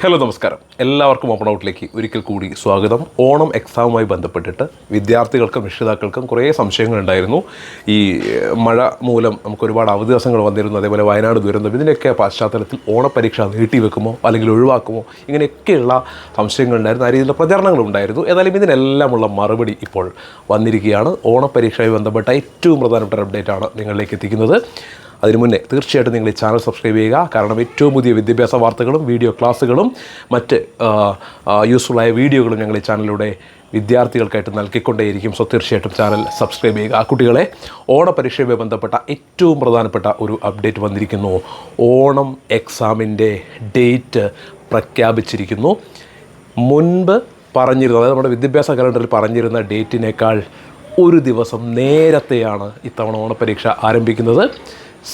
Hello നമസ്കാരം. എല്ലാവർക്കും open ഔട്ടിലേക്ക് ഒരിക്കൽ കൂടി സ്വാഗതം. ഓണം എക്സാമുമായി ബന്ധപ്പെട്ടിട്ട് വിദ്യാർത്ഥികൾക്കും രക്ഷിതാക്കൾക്കും കുറേ സംശയങ്ങളുണ്ടായിരുന്നു. ഈ മഴ മൂലം നമുക്ക് ഒരുപാട് അവധി ദിവസങ്ങൾ വന്നിരുന്നു. അതേപോലെ വയനാട് ദുരന്തം ഇതിനൊക്കെ പശ്ചാത്തലത്തിൽ ഓണപരീക്ഷ നീട്ടിവെക്കുമോ അല്ലെങ്കിൽ ഒഴിവാക്കുമോ? ഇങ്ങനെയൊക്കെയുള്ള സംശയങ്ങളുണ്ടായിരുന്നു. ആ രീതിയിലുള്ള പ്രചരണങ്ങളുണ്ടായിരുന്നു. ഏതായാലും ഇതിനെല്ലാമുള്ള മറുപടി ഇപ്പോൾ വന്നിരിക്കുകയാണ്. ഓണപരീക്ഷയുമായി ബന്ധപ്പെട്ട ഏറ്റവും പ്രധാനപ്പെട്ട അപ്ഡേറ്റ് ആണ് നിങ്ങളിലേക്ക് എത്തിക്കുന്നത്. അതിനു മുന്നേ തീർച്ചയായിട്ടും നിങ്ങൾ ഈ ചാനൽ സബ്സ്ക്രൈബ് ചെയ്യുക. കാരണം ഏറ്റവും പുതിയ വിദ്യാഭ്യാസ വാർത്തകളും വീഡിയോ ക്ലാസ്സുകളും മറ്റ് യൂസ്ഫുള്ളായ വീഡിയോകളും ഞങ്ങൾ ഈ ചാനലിലൂടെ വിദ്യാർത്ഥികൾക്കായിട്ട് നൽകിക്കൊണ്ടേയിരിക്കും. സോ തീർച്ചയായിട്ടും ചാനൽ സബ്സ്ക്രൈബ് ചെയ്യുക. ആ കുട്ടികളെ ഓണപരീക്ഷയുമായി ബന്ധപ്പെട്ട ഏറ്റവും പ്രധാനപ്പെട്ട ഒരു അപ്ഡേറ്റ് വന്നിരിക്കുന്നു. ഓണം എക്സാമിന്റെ ഡേറ്റ് പ്രഖ്യാപിച്ചിരിക്കുന്നു. മുൻപ് പറഞ്ഞിരുന്നത് അതായത് നമ്മുടെ വിദ്യാഭ്യാസ കലണ്ടറിൽ പറഞ്ഞിരുന്ന ഡേറ്റിനേക്കാൾ ഒരു ദിവസം നേരത്തെയാണ് ഇത്തവണ ഓണപരീക്ഷ ആരംഭിക്കുന്നത്.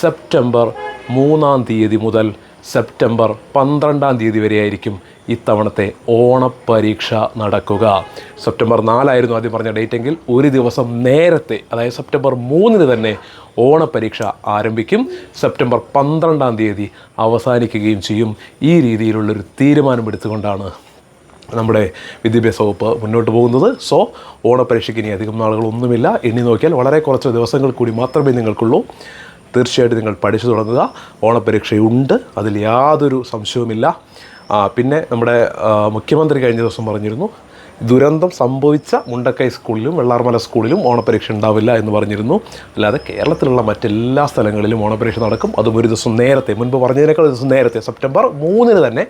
സെപ്റ്റംബർ മൂന്നാം തീയതി മുതൽ സെപ്റ്റംബർ പന്ത്രണ്ടാം തീയതി വരെയായിരിക്കും ഇത്തവണത്തെ ഓണപ്പരീക്ഷ നടക്കുക. സെപ്റ്റംബർ നാലായിരുന്നു ആദ്യം പറഞ്ഞ ഡേറ്റ് എങ്കിൽ ഒരു ദിവസം നേരത്തെ അതായത് സെപ്റ്റംബർ മൂന്നിന് തന്നെ ഓണപ്പരീക്ഷ ആരംഭിക്കും. സെപ്റ്റംബർ പന്ത്രണ്ടാം തീയതി അവസാനിക്കുകയും ചെയ്യും. ഈ രീതിയിലുള്ളൊരു തീരുമാനമെടുത്തുകൊണ്ടാണ് നമ്മുടെ വിദ്യാഭ്യാസ വകുപ്പ് മുന്നോട്ട് പോകുന്നത്. സോ ഓണപരീക്ഷയ്ക്ക് ഇനി അധികം നാളുകളൊന്നുമില്ല. എണ്ണി നോക്കിയാൽ വളരെ കുറച്ച് ദിവസങ്ങൾ കൂടി മാത്രമേ നിങ്ങൾക്കുള്ളൂ. തീർച്ചയായിട്ടും നിങ്ങൾ പഠിച്ചു തുടങ്ങുക. ഓണപരീക്ഷയുണ്ട്. അതിൽ യാതൊരു സംശയവുമില്ല. പിന്നെ നമ്മുടെ മുഖ്യമന്ത്രി കഴിഞ്ഞ ദിവസം പറഞ്ഞിരുന്നു ദുരന്തം സംഭവിച്ച മുണ്ടക്കൈ സ്കൂളിലും വെള്ളാർമല സ്കൂളിലും ഓണപരീക്ഷ ഉണ്ടാവില്ല എന്ന് പറഞ്ഞിരുന്നു. അല്ലാതെ കേരളത്തിലുള്ള മറ്റെല്ലാ സ്ഥലങ്ങളിലും ഓണപരീക്ഷ നടക്കും. അതും ഒരു ദിവസം നേരത്തെ മുൻപ് പറഞ്ഞതിനേക്കാൾ ഒരു ദിവസം നേരത്തെ സെപ്റ്റംബർ മൂന്നിന് തന്നെ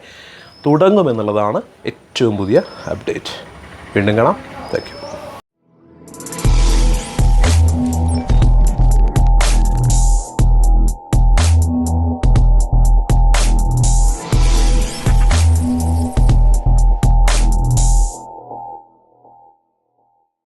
തുടങ്ങുമെന്നുള്ളതാണ് ഏറ്റവും പുതിയ അപ്ഡേറ്റ്. വീണ്ടും കാണാം.